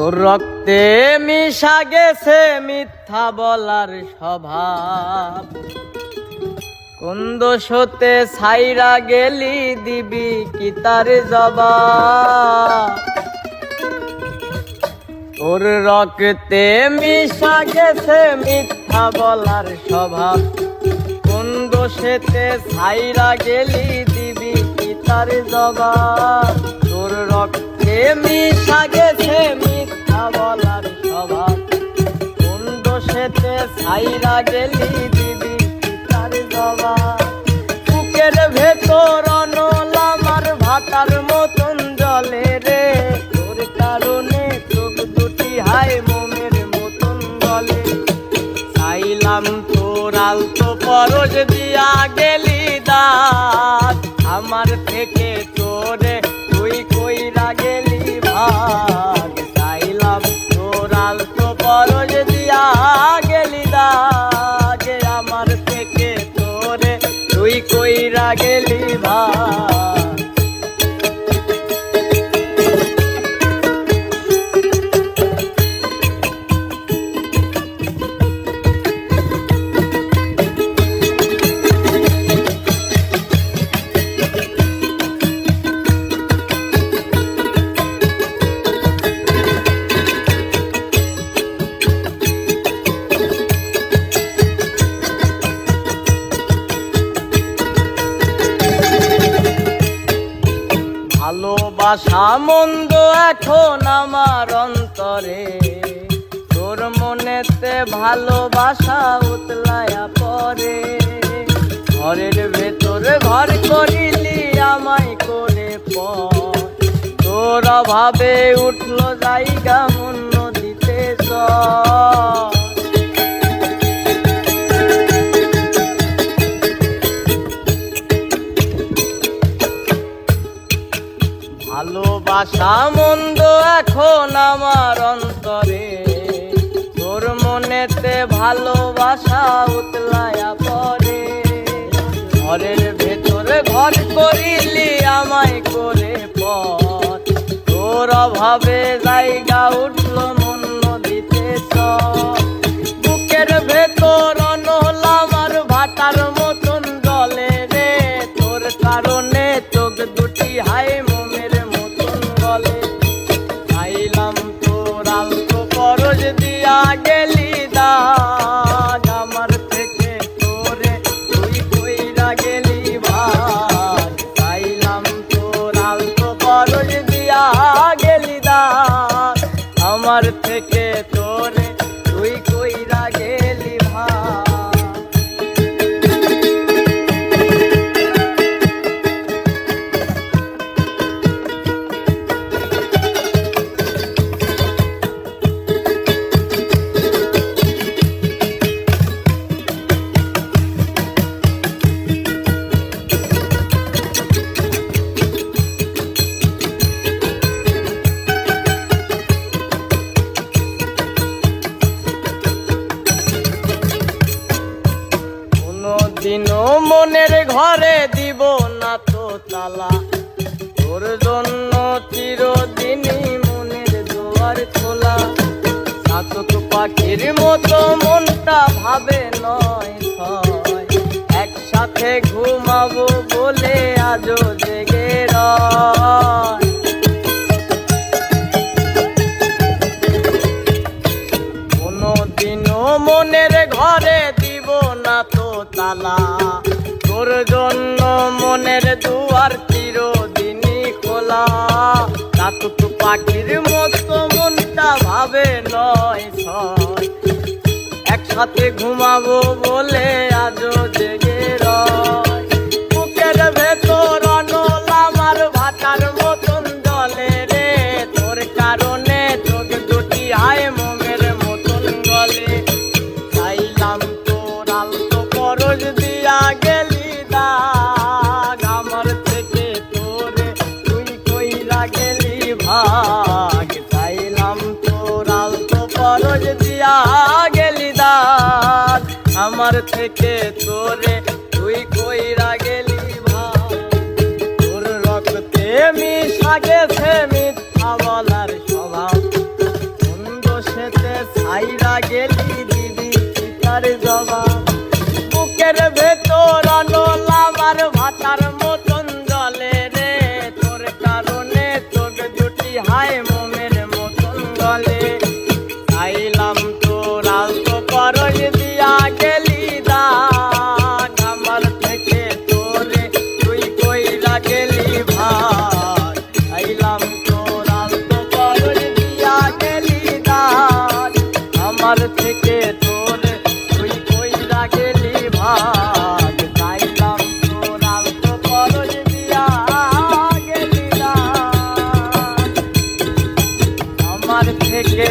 তোর রক্তে মিশা গেছে মিথ্যা বলার স্বভাব। কোন দোষতে ছাইরা গেলি দিবি কি তার জবাব? তোর রক্তে মিশা গেছে মিথ্যা বলার স্বভাব। কোন দোষেতে ছাইরা গেলি দিবি কি তার জবাব? তোর রক্তে মিশা গেছে মিথ্যা বলার স্বভাব। কোন দোষেতে ছাইরা গেলি দিবি তার জবাব। বুকের ভেতর অনল ভাতার মতন জলে রে। তোর কারণে চোখ দুটি হাই মোমের মতন জলে চাইলাম তোর আলতো পরশ দিয়া গেলি দাঁত। আমার থেকে তোরে থেকে তোরে। তুই কইরা গেলি ভাগ ভালোবাসা মন্দ এখন আমার অন্তরে। তোর মনেতে ভালোবাসা উতলায়া পরে ঘরের ভেতরে ঘর করিলি আমায় করে পর। তোর অভাবে উঠল জায়গা মন নদীতে চল ভালোবাসা মন্দ এখন আমার অন্তরে। তোর মনেতে ভালোবাসা উতলায়া পরে ঘরের ভেতরে ঘর করিলি আমায় করে পথ। তোর অভাবে জায়গা উঠল মন নদীতে চল পরশ দিয়া গেলি দা আমার থেকে তোরে মনের ঘরে দিব না তো তালা। তোর জন্য চিরদিনই মনের দুয়ার খোলা। চাতক পাখির মতো মনটা ভাবে নয় ছয় একসাথে ঘুমাবো বলে আজও জেগে রয়। মনের ঘরে দিব না তো তালা। তোর জন্য মনের দুয়ার চিরদিনই খোলা। কাতুক পাখির মতো মনটা ভাবে নয় ছয়। একসাথে ঘুমাবো বলে আজও জেগে রয়। বুকের ভেতর ভাতার মতন জলে রে। তোর কারণে আয় মোমের মতন গলে। দিয়া গেলি দাদ আমার থেকে তোরে তুই কইরা গেলি ভাগ তোর রক্তে মিশা গেছে মিথ্যা বলার আমার থেকে তোর তুই কই গেলি ভাগ? গাইলাম তোর আলত পরজ দিয়া গেলি আমার থেকে